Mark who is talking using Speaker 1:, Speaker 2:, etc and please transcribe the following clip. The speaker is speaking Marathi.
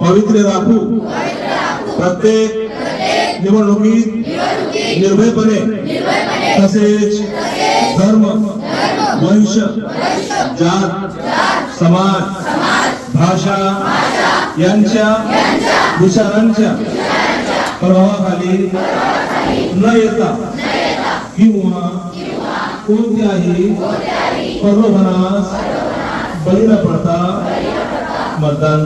Speaker 1: पवित्र राखू प्रत्येक निवडणुकीत निर्भयपणे तसेच धर्म वंश जात, समाज, भाषा यांच्या विचारांच्या प्रभावाखाली न येता किंवा कोणत्याही प्रलोभनास बळी न पडता मतदान